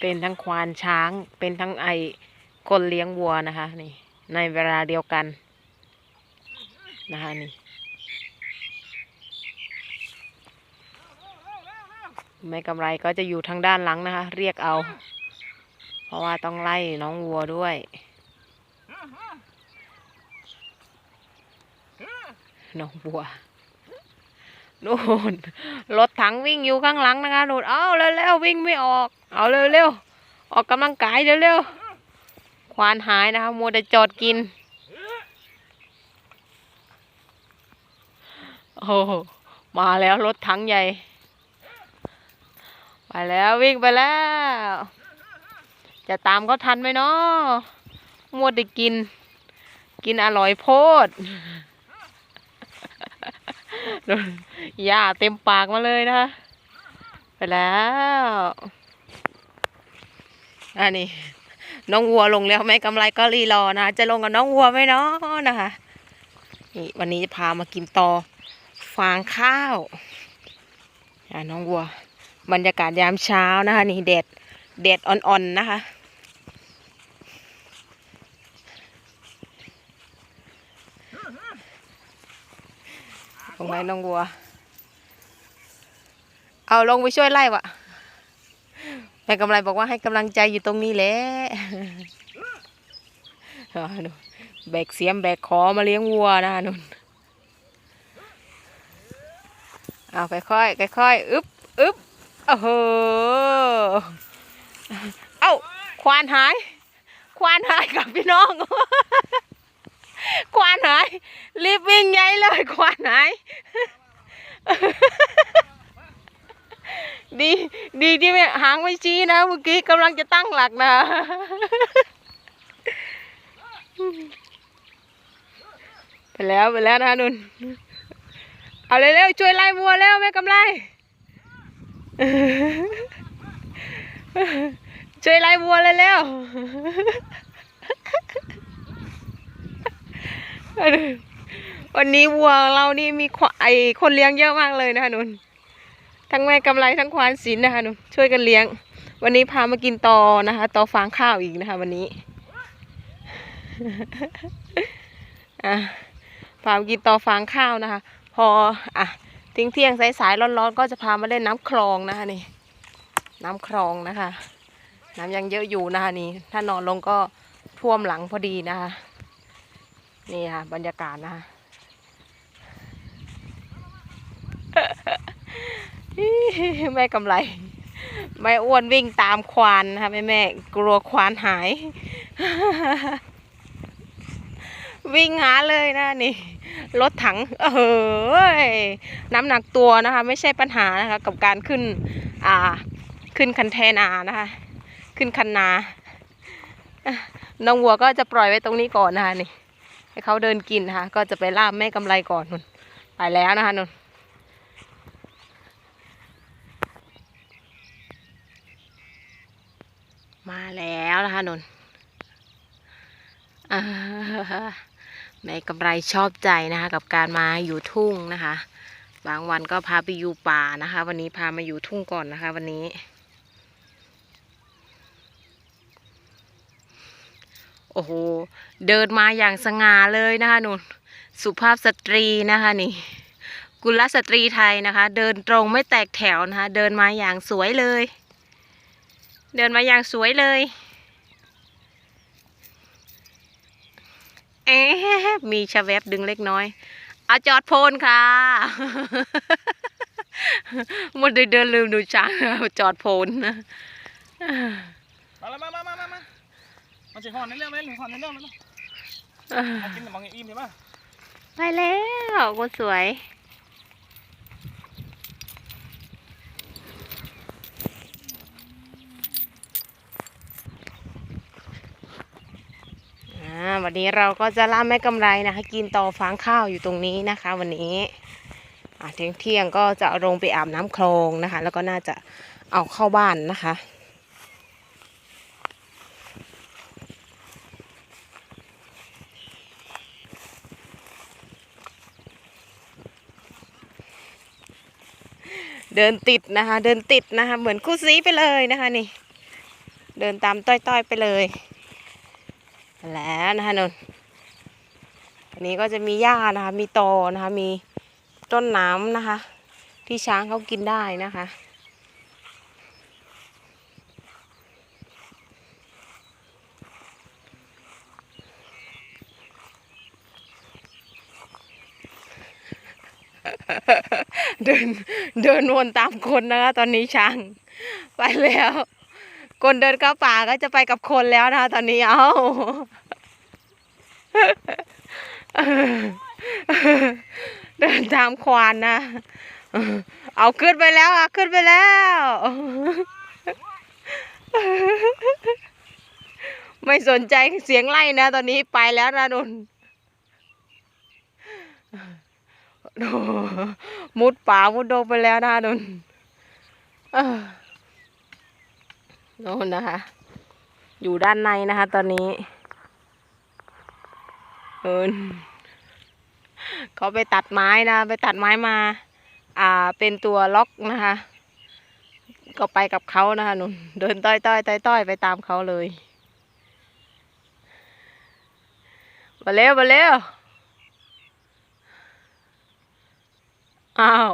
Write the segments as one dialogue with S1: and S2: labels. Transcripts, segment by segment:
S1: เป็นทั้งควานช้าง เป็นทั้งไอคนเลี้ยงวัวนะคะ นี่ ในเวลาเดียวกัน นะคะนี่แม่กำไรก็จะอยู่ทางด้านหลังนะคะ เรียกเอา เพราะว่าต้องไล่น้องวัวด้วย น้องวัว นู่นรถถังวิ่งอยู่ข้างหลังนะคะนู่นเอาเร็วๆวิ่งไม่ออก เอาเร็วๆออกกำลังกายเร็วๆควานหายนะคะมัวแต่จอดกินโอ้มาแล้วรถถังใหญ่ ไปแล้ววิ่งไปแล้ว จะตามเขาทันไหมเนาะมัวแต่กิน กินอร่อยโพด หญ้าเต็มปากมาเลยนะคะ ไปแล้วอันนี้น้องวัวลงแล้วแม่กำไรก็รีรอนะ จะลงกับน้องวัวไหมเนาะนะคะนี่วันนี้จะพามากินตอฟางข้าวอ่าน้องวัว บรรยากาศยามเช้านะคะ นี่แดดแดดอ่อนๆนะคะ ลงไหมน้องวัว เอาลงไปช่วยไล่วะแม่กำไรบอกว่าให้กำลังใจอยู่ตรงนี้แหละดูแบกเสียมแบกขอมาเลี้ยงวัวนะนุ่นเอาค่อยค่อยอึ๊บอึ๊บโอ้โหเอ้าควานหาย ควานหายกับพี่น้อง รีบวิ่งใหญ่เลยควานหายดีดีที่ไม่หางไม่ชี้นะเมื่อกี้กำลังจะตั้งหลักนะ ไปแล้วไปแล้วนะนุ่น เอาเร็วๆช่วยไล่วัวแล้วแม่กำไร ช่วยไล่วัวเลยเร็ว วันนี้วัวเรานี่มีควไอคนเลี้ยงเยอะมากเลยนะคะนุ่นทั้งแม่กำไรทั้งควานศิลป์นะคะนุ่นช่วยกันเลี้ยง วันนี้พามากินตอนะคะตอฟางข้าวอีกนะคะ วันนี้อะพามากินตอฟางข้าวนะคะ พออะทิ้งเที่ยงสายๆร้อนๆ ก็จะพามาเล่นน้ำคลองนะคะนี่ น้ำคลองนะคะ น้ำยังเยอะอยู่นะคะนี่ ถ้านอนลงก็ท่วมหลังพอดีนะคะ นี่ค่ะ บรรยากาศนะคะแม่กำไรแม่อ้วนวิ่งตามควานนะคะแม่แม่กลัวควานหาย วิ่งหาเลยนะนี่รถถัง เอยน้ำหนักตัวนะคะ ไม่ใช่ปัญหานะคะ กับการขึ้น อ่า ขึ้นคันแทนานะคะ ขึ้นคันนาน้องวัวก็จะปล่อยไว้ตรงนี้ก่อนนะคะนี่ ให้เขาเดินกินนะคะ ก็จะไปล่ามแม่กำไรก่อนนุ่นไปแล้วนะคะนุ่นมาแล้วนะคะนนแม่กำไรชอบใจนะคะ กับการมาอยู่ทุ่งนะคะ บางวันก็พาไปอยู่ป่านะคะ วันนี้พามาอยู่ทุ่งก่อนนะคะ วันนี้ อ้โห เดินมาอย่างสง่าเลยนะคะนุ่นสุภาพสตรีนะคะนี่ กุลสตรีไทยนะคะ เดินตรงไม่แตกแถวนะคะ เดินมาอย่างสวยเลย เดินมาอย่างสวยเลยเอ๊ะมีชะแวบดึงเล็กน้อยอาจอดโพนค่ะหมดเลยเดินลืมดูช้างจอดโพนนะ
S2: มาแล้วมามามามา มามาเจ็บหอนในเรื่องเลยหรือนในเรื่องเลยมากินแต่มองอิ่มใช่ปะ
S1: ไปแล้วคนสวยวันนี้เราก็จะล่าแม่กำไรนะคะ กินต่อฟางข้าวอยู่ตรงนี้นะคะ วันนี้เที่ยงเที่ยงก็จะเอาลงไปอาบน้ำคลองนะคะ แล้วก็น่าจะเอาเข้าบ้านนะคะ เดินติดนะคะ เดินติดนะคะ เหมือนคู่ซีไปเลยนะคะนี่ เดินตามต้อยๆไปเลย แล้วนะคะนนอันนี้ก็จะมีหญ้านะคะ มีตอนะคะ มีต้นน้ำนะคะ ที่ช้างเขากินได้นะคะ เดินเดินวนตามคนนะคะ ตอนนี้ช้างไปแล้ว คนเดินเข้าป่าก็จะไปกับคนแล้วนะคะ ตอนนี้เอาเดินตามควานนะเอาขึ้นไปแล้วอะขึ้นไปแล้วไม่สนใจเสียงไล่นะ ตอนนี้ไปแล้วนะนน โมุดป่ามุดดงไปแล้วนะนนเอ้อโน่นนะคะ อยู่ด้านในนะคะ ตอนนี้เอินเขาไปตัดไม้นะ ไปตัดไม้มา อ่า เป็นตัวล็อกนะคะ ก็ไปกับเขานะคะนุนเดินต้อยต้อยต้อยต้อยไปตามเขาเลยมาเร็วมาเร็ว อ้าว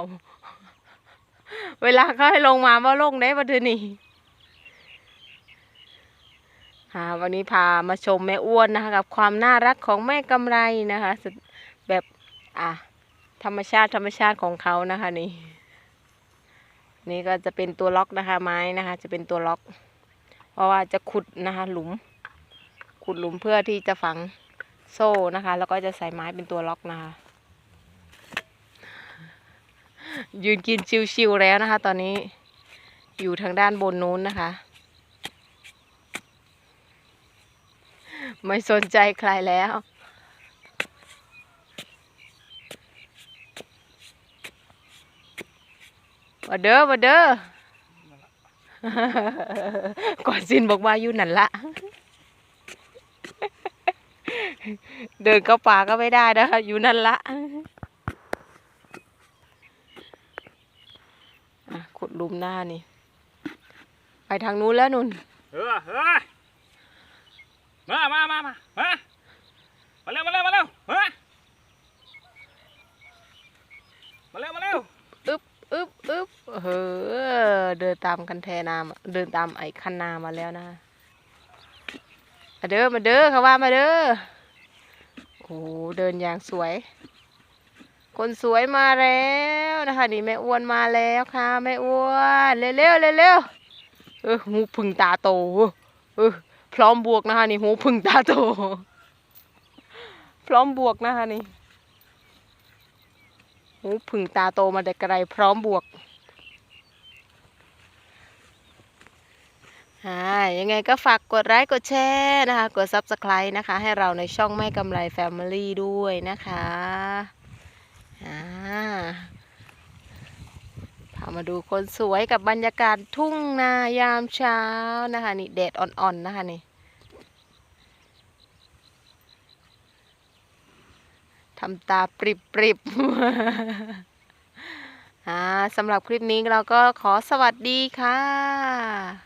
S1: เวลาเขาให้ลงมาว่าลงได้ปะเธอนี่ค่ะวันนี้พามาชมแม่อ้วนนะคะกับความน่ารักของแม่กำไรนะคะแบบอะธรรมชาติธรรมชาติของเขานะคะนี่ นี่ก็จะเป็นตัวล็อกนะคะไม้นะคะ จะเป็นตัวล็อก เพราะว่าจะขุดนะคะ หลุม ขุดหลุมเพื่อที่จะฝังโซ่นะคะ แล้วก็จะใส่ไม้เป็นตัวล็อกนะคะ ยืนกินชิวๆแล้วนะคะ ตอนนี้อยู่ทางด้านบนนู้นนะคะ ไม่สนใจใครแล้ว มาเด้อมาเด้อก่อนสินบอกว่าอยู่นั่นละ เดินเข้าป่าก็ไม่ได้นะคะอยู่นั่นละ อะ ขุดหลุมหน้านี่ ไปทางนู้นแล้วนุ่น
S2: เออเฮ้ยมามามามามามาเร็วมาเร็วมาเร็วมามาเร็วมาเร็ว
S1: อึบอึบอึบเฮ้อเดินตามคันแทนามาเดินตามไอ้คันนามาแล้วนะมาเด้อมาเด้อเขาว่ามาเด้อโอ้โหเดินอย่างสวย คนสวยมาแล้ว นะคะนี่แม่อ้วนมาแล้วค่ะแม่อ้วนเร็วเร็วเร็วเร็วเออหูพึ่งตาโตเออพร้อมบวกนะคะนี่หูพึ่งตาโต พร้อมบวกนะคะนี่หูผึ่งตาโตมาแต่ไกลพร้อมบวกอ่ายังไงก็ฝากกดไลค์กดแชร์นะคะ กด Subscribe นะคะ ให้เราในช่องแม่กำไร Family ด้วยนะคะอ่าามาดูคนสวยกับบรรยากาศทุ่งนายามเช้านะคะนี่แดดอ่อนๆนะคะนี่ทำตาปริบปริบอ่าสำหรับคลิปนี้เราก็ขอสวัสดีค่ะ